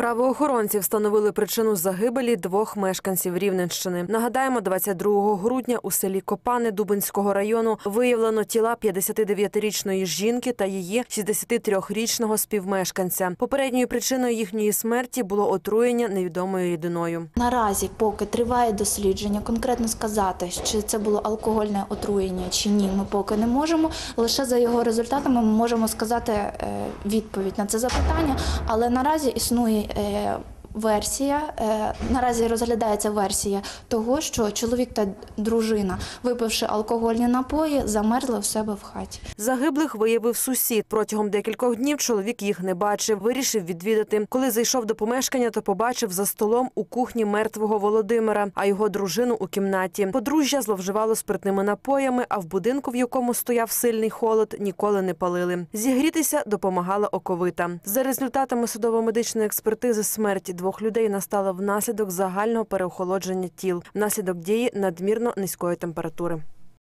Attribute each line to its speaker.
Speaker 1: Правоохоронці встановили причину загибелі двох мешканців Рівненщини. Нагадаємо, 22 грудня у селі Копани Дубинського району виявлено тіла 59-річної жінки та її 63-річного співмешканця. Попередньою причиною їхньої смерті було отруєння невідомою рідиною.
Speaker 2: Наразі, поки триває дослідження, конкретно сказати, чи це було алкогольне отруєння чи ні, ми поки не можемо. Лише за його результатами ми можемо сказати е, відповідь на це запитання. Але наразі існує آه версія, е, наразі розглядається версія того, що чоловік та дружина, випивши алкогольні напої, замерзли в себе в хаті.
Speaker 1: Загиблих виявив сусід. Протягом декількох днів чоловік їх не бачив. Вирішив відвідати. Коли зайшов до помешкання, то побачив за столом у кухні мертвого Володимира, а його дружину у кімнаті. Подружжя зловживало спиртними напоями, а в будинку, в якому стояв сильний холод, ніколи не палили. Зігрітися допомагала оковита. За результатами судово-медичної експертизи смерть двох людей настала внаслідок загального переохолодження тіл, внаслідок дії надмірно низької температури.